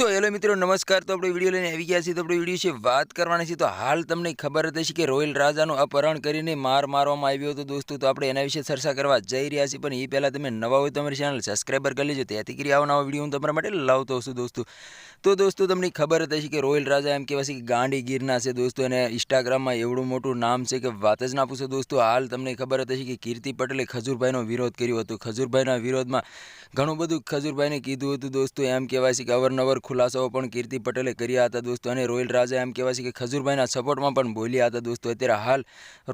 તો હેલો મિત્રો, નમસ્કાર. તો આપણે વીડિયો લઈને આવી ગયા છીએ. તો આપણે વીડિયો છે વાત કરવાની છે. તો હાલ તમને ખબર જ હશે કે રોયલ રાજાનું અપહરણ કરીને માર મારવામાં આવ્યો હતો દોસ્તો. તો આપણે એના વિશે ચર્ચા કરવા જઈ રહ્યા છીએ. પણ એ પહેલાં તમે નવા હોય તો અમારી ચેનલ સબસ્ક્રાઈબર કરી લેજો. ત્યાંથી કરી આવો નવા વીડિયો હું તમારા માટે લાવતો છું દોસ્તો. તો દોસ્તો, તમને ખબર જ હશે કે રોયલ રાજા એમ કહેવાય છે કે ગાંડી ગીરના છે દોસ્તો. અને ઇન્સ્ટાગ્રામમાં એવડું મોટું નામ છે કે વાત જ ના પૂછો દોસ્તો. હાલ તમને ખબર જ હશે કે કીર્તિ પટેલે ખજૂરભાઈનો વિરોધ કર્યો હતો. ખજૂરભાઈના વિરોધમાં ઘણું બધું ખજૂરભાઈને કીધું હતું દોસ્તો. એમ કહેવાય છે કે અવારનવાર ખુલાસાઓ પણ કીર્તિ પટેલે કર્યા હતા દોસ્તો. અને રોયલ રાજા એમ કહેવાય છે કે ખજૂરભાઈના સપોર્ટમાં પણ બોલ્યા હતા દોસ્તો. અત્યારે હાલ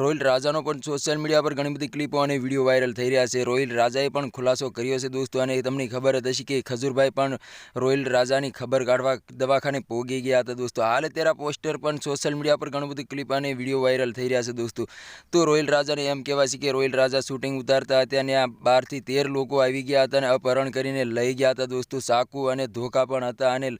રોયલ રાજાનો પણ સોશિયલ મીડિયા પર ઘણી બધી ક્લિપો અને વીડિયો વાયરલ થઈ રહ્યા છે. રોયલ રાજાએ પણ ખુલાસો કર્યો છે દોસ્તો અને તમને ખબર જ હશે કે ખજૂરભાઈ પણ રોયલ રાજાની ખબર કાઢવા દવાખાને પોગી ગયા હતા દોસ્તો. હાલ અત્યારે પોસ્ટર પણ સોશિયલ મીડિયા પર ઘણી બધી ક્લિપ અને વીડિયો વાયરલ થઈ રહ્યા છે દોસ્તો. તો રોયલ રાજાને એમ કહેવાય છે કે રોયલ રાજા શૂટિંગ ઉતારતા હતા અને આ બારથી તેર લોકો આવી ગયા હતા અને અપહરણ કરીને લઈ ગયા હતા દોસ્તો. સાકુ અને ધોકા પણ હતા અને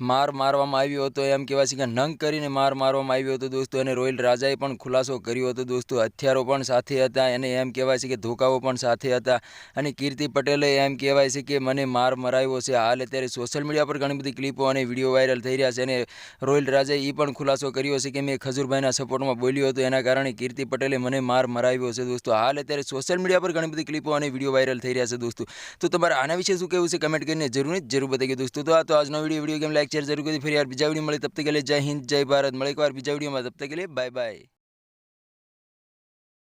માર મારવામાં આવ્યો હતો. એમ કહેવાય છે કે નંગ કરીને માર મારવામાં આવ્યો હતો દોસ્તો. અને રોયલ રાજાએ પણ ખુલાસો કર્યો હતો દોસ્તો. હથિયારો પણ સાથે હતા અને એમ કહેવાય છે કે ધોકાઓ પણ સાથે હતા. અને કીર્તિ પટેલે એમ કહેવાય છે કે મને માર મરાવ્યો છે. હાલ અત્યારે સોશિયલ મીડિયા પર ઘણી બધી ક્લિપો અને વીડિયો વાયરલ થઈ રહ્યા છે અને રોયલ રાજાએ એ પણ ખુલાસો કર્યો છે કે મેં ખજૂરભાઈના સપોર્ટમાં બોલ્યો હતો. એના કારણે કીર્તિ પટેલે મને માર મરાવ્યો છે દોસ્તો. હાલ અત્યારે સોશિયલ મીડિયા પર ઘણી બધી ક્લિપો અને વીડિયો વાયરલ થઈ રહ્યા છે દોસ્તો. તો તમારે આના વિશે શું કહેવું છે? કમેન્ટ કરીને જરૂર જરૂર બતાવી દોસ્તો. તો આ તો આજનો video video game like share જરૂર કરી ફરી યાર બીજા વીડિયો મળે. તબ તક કે જય હિન્દ, જય ભારત. મળે એકવાર બીજા વિડીયોમાં તબ તક કે બાય બાય